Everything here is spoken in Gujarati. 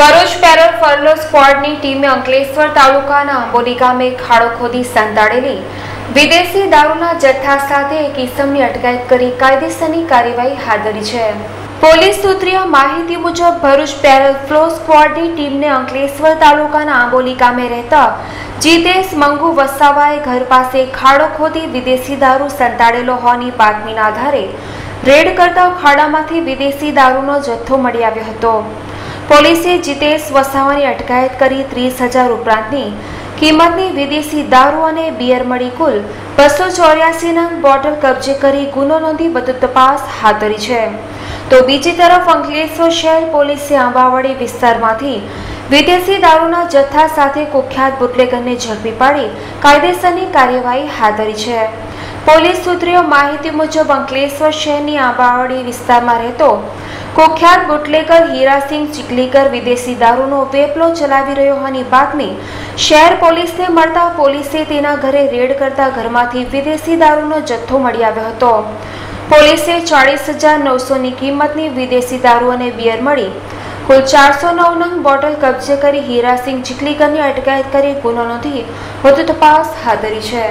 ભરૂચ પેરલ ફર્લો સ્ક્વોડની ટીમે અંકલેશ્વર તાલુકાના આંબોલી ગામે ખાડો ખોદી સંતાડેલી. વિદેશી દારૂના જથ્થા સાથે એક ઇસમની અટકાયત કરી કાયદેસરની કાર્યવાહી હાથ ધરી છે. પોલીસ સૂત્રીય માહિતી મુજબ ભરૂચ પેરલ ફ્લો સ્ક્વોડની ટીમને અંકલેશ્વર તાલુકાના આંબોલી ગામે રહેતા જીતેશ મંગુ વસાવાએ ઘર પાસે ખાડો ખોદી વિદેશી દારૂ સંતાડેલો હોવાની બાતમીના આધારે રેડ કરતા ખાડામાંથી વિદેશી દારૂનો જથ્થો મળી આવ્યો હતો. પોલીસે જીતેશ વસાવાની અટકાયત કરી ત્રીસ હજાર ઉપરાંતની કિંમતની વિદેશી દારૂ અને બિયર મળી કુલ બસો ચોર્યાસી નંગ બોટલ કબજે કરી ગુનો નોંધી વધુ તપાસ હાથ ધરી છે. તો બીજી તરફ અંકલેશ્વર શહેર પોલીસે આંબાવાડી વિસ્તારમાંથી વિદેશી દારૂના જથ્થા સાથે કુખ્યાત બુટલેગરને ઝડપી પાડી કાયદેસરની કાર્યવાહી હાથ ધરી છે. પોલીસ સૂત્રીઓ માહિતી મુજબ અંકલેશ્વર શહેરની આંબાવાડી વિસ્તારમાં રહેતો કુખ્યાત બુટલેકર હીરાસિંહ ચીકલીકર વિદેશી દારૂનો વેપલો ચલાવી રહ્યો હોવાની બાતમી શહેર પોલીસને મળતા પોલીસે તેના ઘરે રેડ કરતા ઘરમાંથી વિદેશી દારૂનો જથ્થો મળી આવ્યો હતો. પોલીસે ચાળીસ હજાર નવસોની કિંમતની વિદેશી દારૂ અને બિયર મળી કુલ ચારસો નવ નંગ બોટલ કબજે કરી હીરાસિંહ ચીકલીકરની અટકાયત કરી ગુનો નોંધી વધુ તપાસ હાથ ધરી છે.